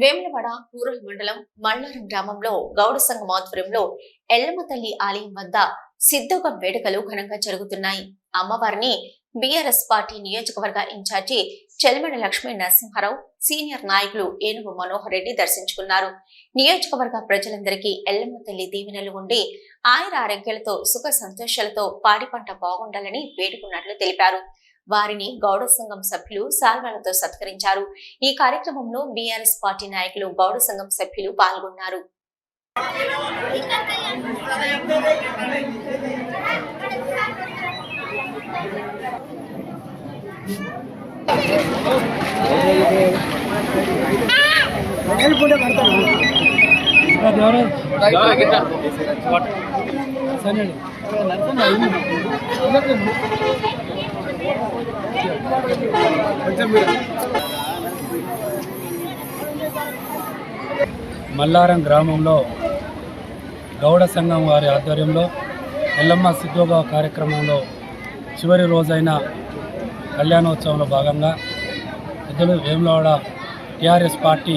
Vemulawada rural మండలం మల్లారం గ్రామంలో గౌడ సంఘం ఆధ్వర్యంలో ఎల్లమ్మ తల్లి ఆలయం వద్ద సిద్ధోగం వేడుకలు ఘనంగా జరుగుతున్నాయి. అమ్మవారిని బీఆర్ఎస్ పార్టీ నియోజకవర్గ ఇన్ఛార్జి చెలిమెడ లక్ష్మీ నరసింహారావు సీనియర్ నాయకులు ఏనుగు మనోహర్ రెడ్డి దర్శించుకున్నారు. నియోజకవర్గ ప్రజలందరికీ ఎల్లమ్మ తల్లి దీవెనలు ఉండి ఆయుర ఆరోగ్యాలతో సుఖ సంతోషాలతో పాడి పంట బాగుండాలని వేడుకున్నట్లు తెలిపారు. వారిని గౌడ సంఘం సభ్యులు సాల్వాలతో సత్కరించారు. ఈ కార్యక్రమంలో బీఆర్ఎస్ పార్టీ నాయకులు గౌడ సంఘం సభ్యులు పాల్గొన్నారు. మల్లారం గ్రామంలో గౌడ సంఘం వారి ఆధ్వర్యంలో ఎల్లమ్మ సిద్ధోగా కార్యక్రమంలో చివరి రోజైన కళ్యాణోత్సవంలో భాగంగా పెద్దలు వేములవాడ టీఆర్ఎస్ పార్టీ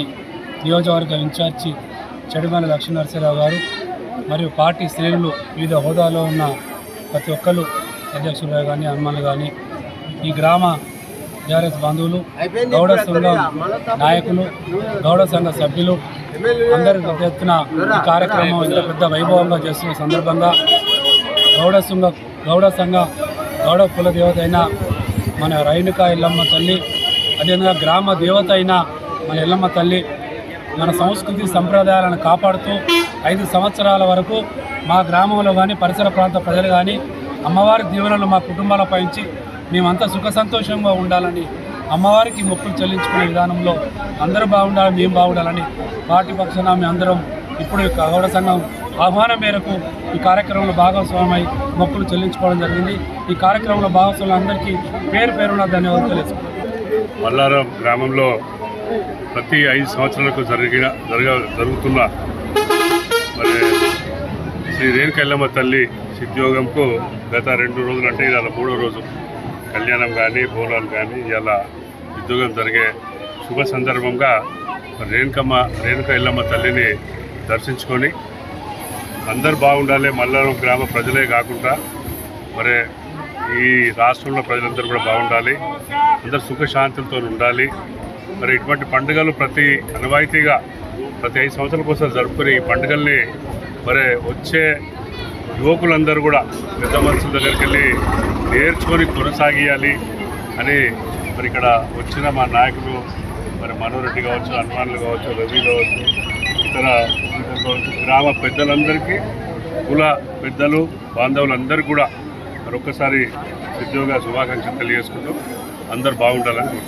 నియోజకవర్గ ఇన్ఛార్జి చెడుమల లక్ష్మీనరసింహరావు గారు మరియు పార్టీ శ్రేణులు వివిధ హోదాలో ఉన్న ప్రతి ఒక్కరు అధ్యక్షులు కానీ హనుమాన్లు కానీ ఈ గ్రామ టీఆర్ఎస్ బంధువులు గౌడ సంఘం నాయకులు గౌడ సంఘ సభ్యులు అందరి పెద్ద ఎత్తున ఈ కార్యక్రమం ఇంత పెద్ద వైభవంగా చేస్తున్న సందర్భంగా గౌడ సంఘ గౌడ సంఘ గౌడ కుల దేవత అయిన మన రైణుక ఎల్లమ్మ తల్లి అదేవిధంగా గ్రామ దేవత అయిన మన ఎల్లమ్మ తల్లి మన సంస్కృతి సంప్రదాయాలను కాపాడుతూ ఐదు సంవత్సరాల వరకు మా గ్రామంలో కానీ పరిసర ప్రాంత ప్రజలు కానీ అమ్మవారి దీవెనలు మా కుటుంబాలపై మేమంతా సుఖ సంతోషంగా ఉండాలని అమ్మవారికి మొక్కులు చెల్లించుకునే విధానంలో అందరూ బాగుండాలి మేము బాగుండాలని పార్టీ పక్షాన మేము అందరం ఇప్పుడు గౌడ సంఘం ఆహ్వానం మేరకు ఈ కార్యక్రమంలో భాగస్వామై మొక్కులు చెల్లించుకోవడం జరిగింది. ఈ కార్యక్రమంలో భాగస్వాములు అందరికీ పేరు పేరున ధన్యవాదాలు తెలుసుకున్నాం మల్లారం గ్రామంలో ప్రతి ఐదు సంవత్సరాలకు జరిగిన జరగ జరుగుతున్న మరి శ్రీ రేణుకెల్లమ్మ తల్లి సిద్యోగంకు గత రెండు రోజులు అంటే ఇవాళ మూడో రోజు కళ్యాణం కానీ బోనాలు కానీ ఇలా ఉద్యోగం జరిగే శుభ సందర్భంగా రేణుకమ్మ రేణుక ఇల్లమ్మ తల్లిని దర్శించుకొని అందరు బాగుండాలి మల్లారం గ్రామ ప్రజలే కాకుండా మరి ఈ రాష్ట్రంలో ప్రజలందరూ కూడా బాగుండాలి అందరు సుఖశాంతులతో ఉండాలి. మరి ఇటువంటి పండుగలు ప్రతి అనువాయితీగా ప్రతి ఐదు సంవత్సరాల కోసం జరుపుకుని ఈ పండుగల్ని మరి వచ్చే యువకులందరూ కూడా పెద్ద మనుషుల దగ్గరికి వెళ్ళి నేర్చుకొని కొనసాగియాలి అని మరి ఇక్కడ వచ్చిన మా నాయకులు మరి మనోరెడ్డి కావచ్చు హనుమాన్లు కావచ్చు రవి కావచ్చు ఇతర గ్రామ పెద్దలందరికీ కుల పెద్దలు బాంధవులందరూ కూడా మరొకసారి ఉద్యోగ శుభాకాంక్షలు తెలియజేసుకుంటూ అందరు బాగుండాలని